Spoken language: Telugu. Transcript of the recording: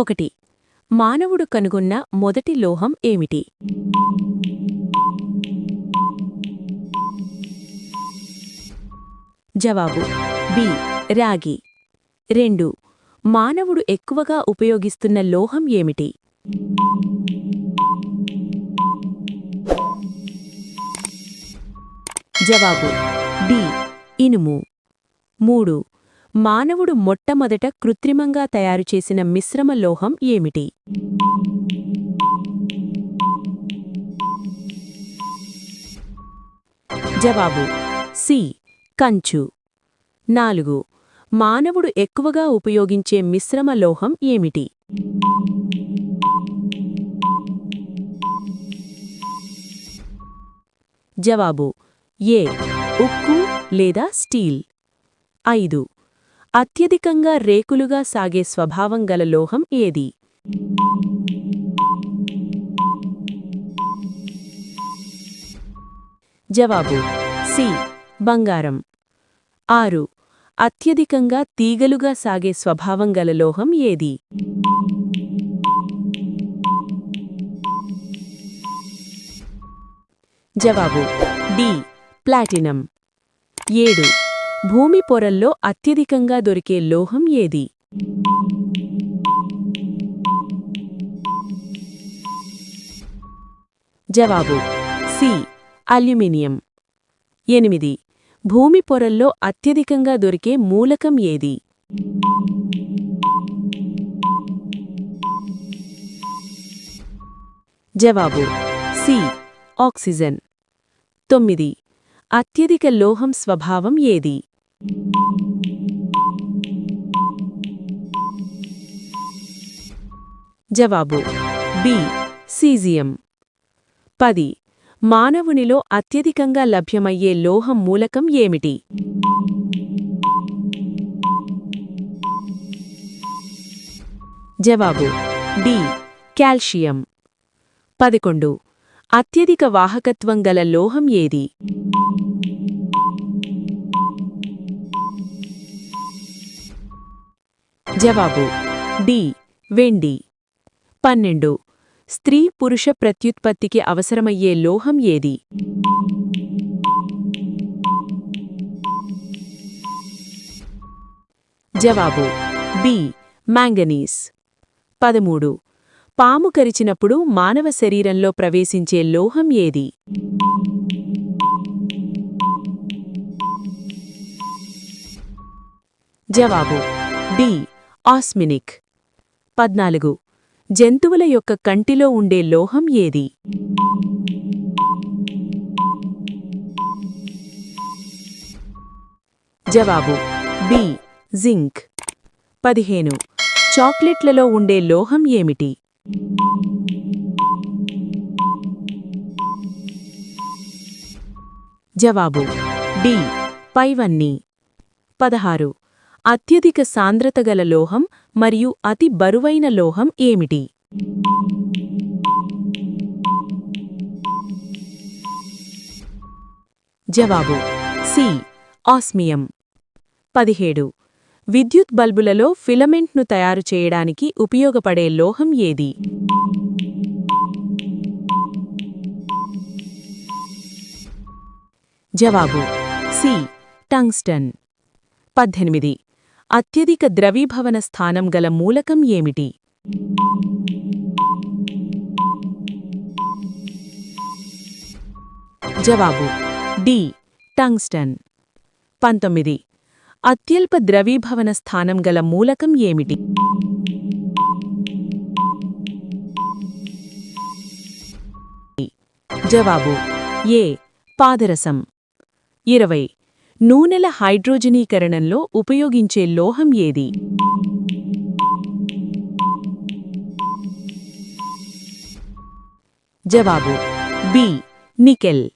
ఒకటి. మానవుడు కనుగొన్న మొదటి లోహం ఏమిటి? జవాబు. బి. రాగి. రెండు. మానవుడు ఎక్కువగా ఉపయోగిస్తున్న లోహం ఏమిటి? జవాబు. డి. ఇనుము. మూడు. మానవుడు మొట్టమొదట కృత్రిమంగా తయారుచేసిన మిశ్రమ లోహం ఏమిటి? జవాబు సి కంచు. నాలుగు మానవుడు ఎక్కువగా ఉపయోగించే మిశ్రమ లోహం ఏమిటి? జవాబు ఏ ఉక్కు లేదా స్టీల్. ఐదు అత్యధికంగా రేకులుగా సాగే స్వభావం గల లోహం ఏది? జవాబు సి బంగారం. ఆరు అత్యధికంగా తీగలుగా సాగే స్వభావం గల లోహం ఏది? జవాబు డి ప్లాటినం. ఏడు భూమి పొరల్లో అత్యధికంగా దొరికే లోహం ఏది? జవాబు. సి. అల్యూమినియం. ఎనిమిది. భూమి పొరల్లో అత్యధికంగా దొరికే మూలకం ఏది? జవాబు. సి. ఆక్సిజన్. తొమ్మిది. అత్యధిక లోహం స్వభావం ఏది? జవాబు. బి. సీజియం పది. మానవునిలో అత్యధికంగా లభ్యమయ్యే లోహం మూలకం ఏమిటి? జవాబు. డి. కాల్షియం. పదకొండు. అత్యధిక వాహకత్వం గల లోహం ఏది? జవాబు. డి. వెండి. పన్నెండు. స్త్రీ పురుష ప్రత్యుత్పత్తికి అవసరమయ్యే లోహం ఏది? జవాబు. బి. మ్యాంగనీస్ పదమూడు. పాము కరిచినప్పుడు మానవ శరీరంలో ప్రవేశించే లోహం ఏది? జవాబు. డి ఆస్మినిక్. పద్నాలుగు. జంతువుల యొక్క కంటిలో ఉండే లోహం ఏది? జవాబు. బి. జింక్. పదిహేను. చాక్లెట్లలో ఉండే లోహం ఏమిటి? జవాబు. డి. పైవన్నీ. పదహారు. అత్యధిక సాంద్రత గల లోహం మరియు అతి బరువైన లోహం ఏమిటి? జవాబు సి ఆస్మియం. పదిహేడు విద్యుత్ బల్బులలో ఫిలమెంట్ను తయారు చేయడానికి ఉపయోగపడే లోహం ఏది? జవాబు సి టంగ్స్టన్. పద్దెనిమిది అత్యధిక ద్రవీభవన స్థానం గల మూలకం ఏమిటి? జవాబు. డి. టంగ్స్టన్. పంతొమ్మిది. అత్యల్ప ద్రవీభవన స్థానం గల మూలకం ఏమిటి? జవాబు. ఏ. పాదరసం. ఇరవై. నూనెల హైడ్రోజనీకరణంలో ఉపయోగించే లోహం ఏది? జవాబు. బి. నికెల్.